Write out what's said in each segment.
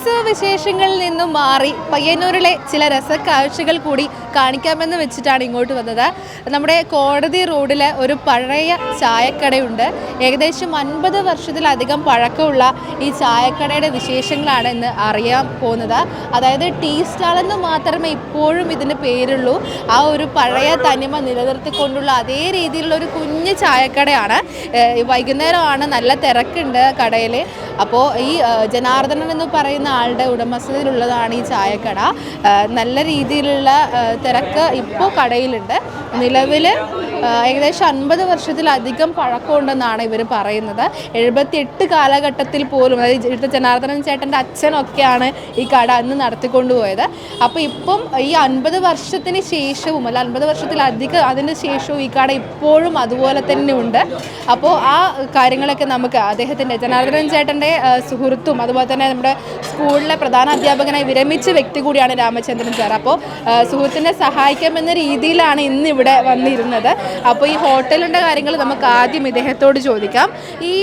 കലോത്സവ വിശേഷങ്ങളിൽ നിന്നും മാറി പയ്യന്നൂരിലെ ചില രസക്കാഴ്ചകൾ കൂടി കാണിക്കാമെന്ന് വെച്ചിട്ടാണ് ഇങ്ങോട്ട് വന്നത്. നമ്മുടെ കോടതി റോഡിലെ ഒരു പഴയ ചായക്കടയുണ്ട്. ഏകദേശം അൻപത് വർഷത്തിലധികം പഴക്കമുള്ള ഈ ചായക്കടയുടെ വിശേഷങ്ങളാണ് ഇന്ന് അറിയാൻ പോകുന്നത്. അതായത് ടീ സ്റ്റാൾ എന്ന് മാത്രമേ ഇപ്പോഴും ഇതിന് പേരുള്ളൂ. ആ ഒരു പഴയ തനിമ നിലനിർത്തിക്കൊണ്ടുള്ള അതേ രീതിയിലുള്ള ഒരു കുഞ്ഞ് ചായക്കടയാണ്. വൈകുന്നേരമാണ് നല്ല തിരക്കുണ്ട് കടയിൽ അപ്പോൾ ഈ ജനാർദ്ദനൻ എന്ന് പറയുന്ന ആളുടെ ഉടമസ്ഥതയിലുള്ളതാണ് ഈ ചായക്കട. നല്ല രീതിയിലുള്ള തിരക്ക് ഇപ്പോൾ കടയിലുണ്ട്. നിലവിൽ ഏകദേശം അൻപത് വർഷത്തിലധികം പഴക്കമുണ്ടെന്നാണ് ഇവർ പറയുന്നത്. എഴുപത്തിയെട്ട് കാലഘട്ടത്തിൽ പോലും അതായത് ഇവിടുത്തെ ജനാർദ്ദനൻ ചേട്ടന്റെ അച്ഛനൊക്കെയാണ് ഈ കട അന്ന് നടത്തിക്കൊണ്ടുപോയത്. അപ്പോൾ ഇപ്പം ഈ അൻപത് വർഷത്തിന് ശേഷവും അല്ല അൻപത് വർഷത്തിലധികം അതിന് ശേഷവും ഈ കട ഇപ്പോഴും അതുപോലെ തന്നെ ഉണ്ട്. അപ്പോൾ ആ കാര്യങ്ങളൊക്കെ നമുക്ക് അദ്ദേഹത്തിന്റെ ജനാർദ്ദനൻ ചേട്ടന്റെ സുഹൃത്തും അതുപോലെ തന്നെ നമ്മുടെ സ്കൂളിലെ പ്രധാന അധ്യാപകനായി വിരമിച്ച വ്യക്തി കൂടിയാണ് രാമചന്ദ്രൻ സാർ. അപ്പോൾ സുഹൃത്തിനെ സഹായിക്കാമെന്ന രീതിയിലാണ് ഇന്ന് ഇവിടെ വന്നിരുന്നത്. അപ്പോൾ ഈ ഹോട്ടലിന്റെ കാര്യങ്ങൾ നമുക്ക് ആദ്യം ഇദ്ദേഹത്തോട് ചോദിക്കാം. ഈ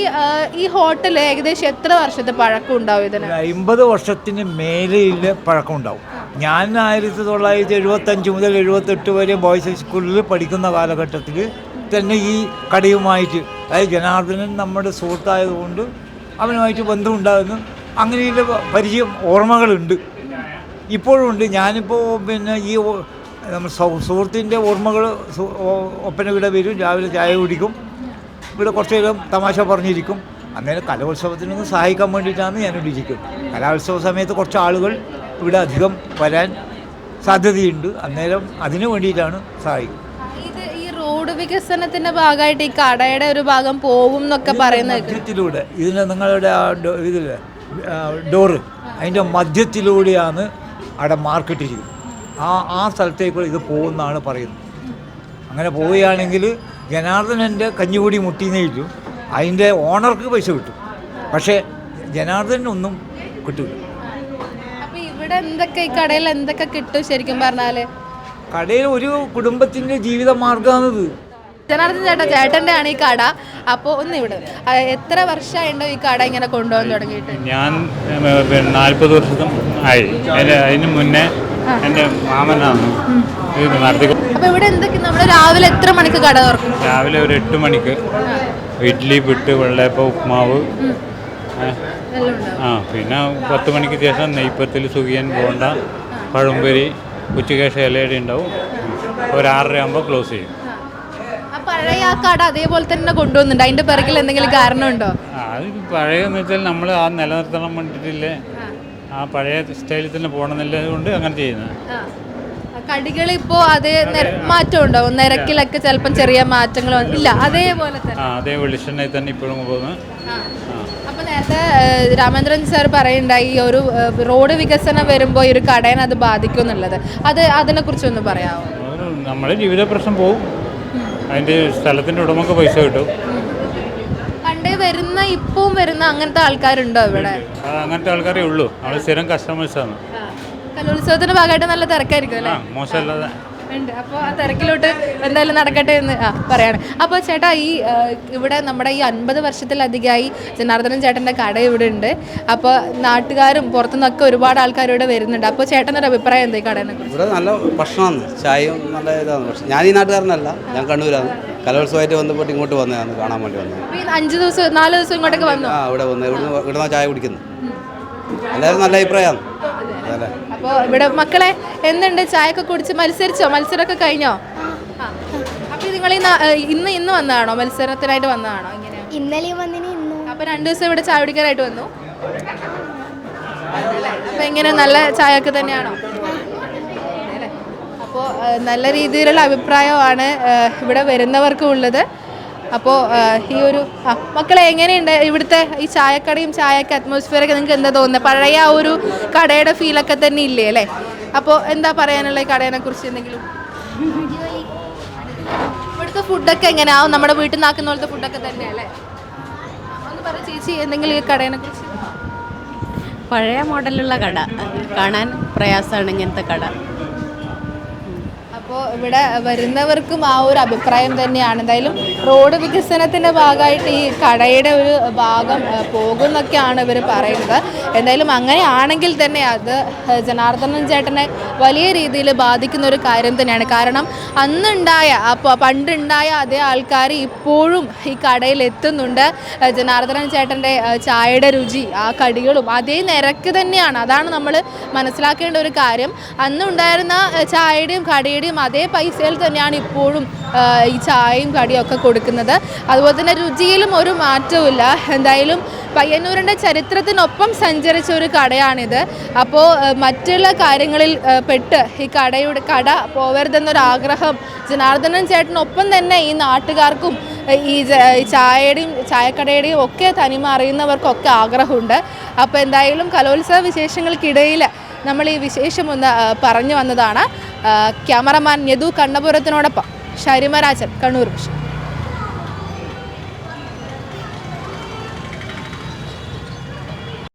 ഈ ഹോട്ടൽ ഏകദേശം എത്ര വർഷത്തെ പഴക്കം ഉണ്ടാവും ഇതിന്? അമ്പത് വർഷത്തിന് മേലെയിൽ പഴക്കമുണ്ടാവും ഞാൻ ആയിരത്തി തൊള്ളായിരത്തി എഴുപത്തഞ്ച് മുതൽ എഴുപത്തെട്ട് വരെ ബോയ്സ് സ്കൂളിൽ പഠിക്കുന്ന കാലഘട്ടത്തിൽ തന്നെ ഈ കടയുമായിട്ട് അതായത് ജനാർദ്ദനൻ നമ്മുടെ സുഹൃത്തായതുകൊണ്ട് അവനുമായിട്ട് ബന്ധമുണ്ടാകുന്നു അങ്ങനെയുള്ള പരിചയം ഓർമ്മകളുണ്ട്. ഇപ്പോഴും ഉണ്ട്. ഞാനിപ്പോൾ പിന്നെ ഈ നമ്മൾ സുഹൃത്തിന്റെ ഓർമ്മകൾ ഒപ്പന ഇവിടെ വരും രാവിലെ ചായ കുടിക്കും. ഇവിടെ കുറച്ച് നേരം തമാശ പറഞ്ഞിരിക്കും. അന്നേരം കലോത്സവത്തിനൊന്ന് സഹായിക്കാൻ വേണ്ടിയിട്ടാണ് ഞാൻ വിളിച്ചിരിക്കും കലോത്സവ സമയത്ത് കുറച്ച് ആളുകൾ ഇവിടെ അധികം വരാൻ സാധ്യതയുണ്ട്. അന്നേരം അതിന് വേണ്ടിയിട്ടാണ് സഹായിക്കുന്നത്. ഈ റോഡ് വികസനത്തിന്റെ ഭാഗമായിട്ട് ഈ കടയുടെ ഒരു ഭാഗം പോവും എന്നൊക്കെ പറയുന്നത്. മധ്യത്തിലൂടെ ഇതിന് നിങ്ങളുടെ ഇതിൽ ഡോറ്. അതിന്റെ മധ്യത്തിലൂടെയാണ് അവിടെ മാർക്കറ്റ് ഇരിക്കുന്നത് ആ ആ സ്ഥലത്തേക്ക് ഇത് പോകുമെന്നാണ് പറയുന്നത്. അങ്ങനെ പോവുകയാണെങ്കിൽ ജനാർദ്ദനന്റെ കഞ്ഞുകൂടി മുട്ടീന്ന് ഇല്ലു. അതിന്റെ ഓണർക്ക് പൈസ കിട്ടും. പക്ഷേ ജനാർദ്ദനൊന്നും കിട്ടില്ല ഇവിടെ എന്തൊക്കെ ഈ കടയിൽ എന്തൊക്കെ കിട്ടും ശരിക്കും പറഞ്ഞാൽ കടയിൽ ഒരു കുടുംബത്തിന്റെ ജീവിത മാർഗമാണിത്. ജനാർദ്ദൻ ചേട്ടാ ചേട്ടന്റെ ആണ് ഈ കട. അപ്പോൾ ഒന്ന് ഇവിടെ എത്ര വർഷമായിണ്ടോ ഈ കട ഇങ്ങനെ കൊണ്ടുപോകാൻ തുടങ്ങിയിട്ട്? ഞാൻ നാൽപ്പത് വർഷം ആയി. അതിന് മുന്നേ എന്റെ മാമനാണ്. ഇത് നടത്തി അപ്പൊ ഇവിടെ എന്തൊക്കെ നമ്മൾ രാവിലെ എത്ര മണിക്ക് കട തുറക്കും? രാവിലെ ഒരു എട്ട് മണിക്ക്. ഇഡ്ഡലി പിട്ട് വെള്ളയപ്പം ഉപ്മാവ്. ആ പിന്നെ പത്ത് മണിക്ക് ശേഷം നെയ്പ്പത്തിൽ സുഖിയൻ ബോണ്ട പഴംപൊരി ഉച്ചകേഷ ഇലയടി ഉണ്ടാവും. ഒരു ആറര ആകുമ്പോൾ ക്ലോസ് ചെയ്യും. പഴയ ആ കട അതേപോലെ തന്നെ കൊണ്ടുവന്നുണ്ട്. അതിന്റെ പിറകിൽ എന്തെങ്കിലും കാരണമുണ്ടോ? ആ, അത് പഴയെന്ന് വെച്ചാൽ നമ്മൾ ആ നിലനിർത്തണം വേണ്ടിയിട്ടില്ലേ? ആ പഴയ സ്റ്റൈലിൽ തന്നെ പോകണമെന്നില്ല കൊണ്ട് അങ്ങനെ ചെയ്യുന്നത്. കടികൾ ഇപ്പോ അതേ മാറ്റം ഉണ്ടാവും നിരക്കിലൊക്കെ ചിലപ്പം ചെറിയ മാറ്റങ്ങൾ ഇല്ല അതേപോലെ തന്നെ. അതേ വെളിച്ചെണ്ണയിൽ തന്നെ ഇപ്പോഴും പോകുന്നു അപ്പൊ നേരത്തെ രാമേന്ദ്രൻ സാർ പറയുണ്ടായി ഈ ഒരു റോഡ് വികസനം വരുമ്പോൾ ഈ ഒരു കടേനെ അത് ബാധിക്കും എന്നുള്ളത്. അത് അതിനെ കുറിച്ചൊന്ന് പറയാമോ? നമ്മുടെ ജീവിത പ്രശ്നം പോവും. അതിന്റെ സ്ഥലത്തിന്റെ ഉടമക്ക് പൈസ കിട്ടും. പണ്ടേ വരുന്ന ഇപ്പവും വരുന്ന അങ്ങനത്തെ ആൾക്കാരുണ്ടോ ഇവിടെ? അങ്ങനത്തെ ആൾക്കാരേ ഉള്ളൂ. നമ്മൾ സ്ഥിരം കസ്റ്റമേഴ്സാണ് കലോത്സവത്തിന്റെ ഭാഗമായിട്ട് നല്ല തിരക്കായിരിക്കും അല്ലേ? മോശമല്ലാതെ ഉണ്ട്. അപ്പോൾ ആ തിരക്കിലോട്ട് എന്തായാലും നടക്കട്ടെ എന്ന് ആ പറയാണ്. അപ്പോൾ ചേട്ടാ ഈ ഇവിടെ നമ്മുടെ ഈ അൻപത് വർഷത്തിലധികമായി ജനാർദ്ദനൻ ചേട്ടന്റെ കട ഇവിടെ ഉണ്ട്. അപ്പോൾ നാട്ടുകാരും പുറത്തുനിന്നൊക്കെ ഒരുപാട് ആൾക്കാർ ഇവിടെ വരുന്നുണ്ട്. അപ്പോൾ ഒരു അഭിപ്രായം എന്താ ഈ കടേനെ ഇവിടെ നല്ല ഭക്ഷണമാണ്. ചായയും നല്ല ഇതാണ്. പക്ഷേ ഞാൻ ഈ നാട്ടുകാരനല്ല. ഞാൻ കണ്ണൂരാണ്. കലോത്സവമായിട്ട് ബന്ധപ്പെട്ട് ഇങ്ങോട്ട് വന്നതാണ്. കാണാൻ വേണ്ടി വന്നത്. അഞ്ച് ദിവസം നാല് ദിവസം ഇങ്ങോട്ടേക്ക് വന്നു? ആ ഇവിടെ വന്നു ഇവിടുന്ന് ഇവിടുന്ന് ചായ കുടിക്കുന്നു. എല്ലാവരും നല്ല അഭിപ്രായമാണ്. അതല്ലേ അപ്പോൾ ഇവിടെ മക്കളെ എന്തുണ്ട്? ചായയൊക്കെ കുടിച്ച് മത്സരിച്ചോ? മത്സരമൊക്കെ കഴിഞ്ഞോ? അപ്പൊ അപ്പോൾ നിങ്ങൾ ഇന്ന് ഇന്ന് വന്നതാണോ? മത്സരത്തിനായിട്ട് വന്നതാണോ? ഇങ്ങനെ. ഇന്നലെയും വന്നിന് ഇന്നും. അപ്പോൾ രണ്ട് ദിവസം ഇവിടെ ചായ കുടിക്കാനായിട്ട് വന്നു. അപ്പോൾ എങ്ങനെ? നല്ല ചായയൊക്കെ തന്നെയാണോ? അപ്പോ അപ്പോൾ നല്ല രീതിയിലുള്ള അഭിപ്രായമാണ് ഇവിടെ വരുന്നവർക്കും ഉള്ളത്. അപ്പോൾ ഈ ഒരു മക്കളെ എങ്ങനെയുണ്ട് ഇവിടുത്തെ ഈ ചായക്കടയും ചായക്ക് അറ്റ്മോസ്ഫിയർ ഒക്കെ നിങ്ങൾക്ക് എന്താ തോന്നുന്നത്? പഴയ ആ ഒരു കടയുടെ ഫീലൊക്കെ തന്നെ ഇല്ലേ അല്ലേ? അപ്പോൾ എന്താ പറയാനുള്ള ഈ കടേനെ കുറിച്ച് എന്തെങ്കിലും? ഇവിടുത്തെ ഫുഡൊക്കെ എങ്ങനെയാവും നമ്മുടെ വീട്ടിൽ നിന്നാക്കുന്ന പോലത്തെ ഫുഡൊക്കെ തന്നെ അല്ലേ? ഒന്ന് പറ ചേച്ചി എന്തെങ്കിലും ഈ കടേനെ കുറിച്ച്? പഴയ മോഡലുള്ള കട. കാണാൻ പ്രയാസമാണ് ഇങ്ങനത്തെ കട. അപ്പോൾ ഇവിടെ വരുന്നവർക്കും ആ ഒരു അഭിപ്രായം തന്നെയാണ്. എന്തായാലും റോഡ് വികസനത്തിന്റെ ഭാഗമായിട്ട് ഈ കടയുടെ ഒരു ഭാഗം പോകുന്നൊക്കെയാണ് ഇവർ പറയുന്നത്. എന്തായാലും അങ്ങനെയാണെങ്കിൽ തന്നെ അത് ജനാർദ്ദനൻ ചേട്ടനെ വലിയ രീതിയിൽ ബാധിക്കുന്ന ഒരു കാര്യം തന്നെയാണ്. കാരണം അന്നുണ്ടായ അപ്പോൾ പണ്ടുണ്ടായ അതേ ആൾക്കാർ ഇപ്പോഴും ഈ കടയിൽ എത്തുന്നുണ്ട്. ജനാർദ്ദനൻ ചേട്ടന്റെ ചായയുടെ രുചി ആ കടികളും അതേ നിരക്ക് തന്നെയാണ്. അതാണ് നമ്മൾ മനസ്സിലാക്കേണ്ട ഒരു കാര്യം. അന്നുണ്ടായിരുന്ന ചായയുടെയും കടിയുടെയും അതേ പൈസയിൽ തന്നെയാണ് ഇപ്പോഴും ഈ ചായയും കടിയും ഒക്കെ കൊടുക്കുന്നത്. അതുപോലെ തന്നെ രുചിയിലും ഒരു മാറ്റവുമില്ല. എന്തായാലും പയ്യന്നൂരിന്റെ ചരിത്രത്തിനൊപ്പം സഞ്ചരിച്ച ഒരു കടയാണിത്. അപ്പോൾ മറ്റുള്ള കാര്യങ്ങളിൽ പെട്ട് ഈ കടയുടെ കട പോവരുതെന്നൊരാഗ്രഹം ജനാർദ്ദനൻ ചേട്ടനൊപ്പം തന്നെ ഈ നാട്ടുകാർക്കും ഈ ചായയുടെയും ചായക്കടയുടെയും ഒക്കെ തനിമ അറിയുന്നവർക്കൊക്കെ ആഗ്രഹമുണ്ട്. അപ്പോൾ എന്തായാലും കലോത്സവ വിശേഷങ്ങൾക്കിടയിൽ നമ്മൾ ഈ വിശേഷം ഒന്ന് പറഞ്ഞു വന്നതാണ്. ക്യാമറമാൻ യദു കണ്ണപുരത്തിനോടൊപ്പം ഷരിമരാജൻ കണ്ണൂർ വിഷൻ.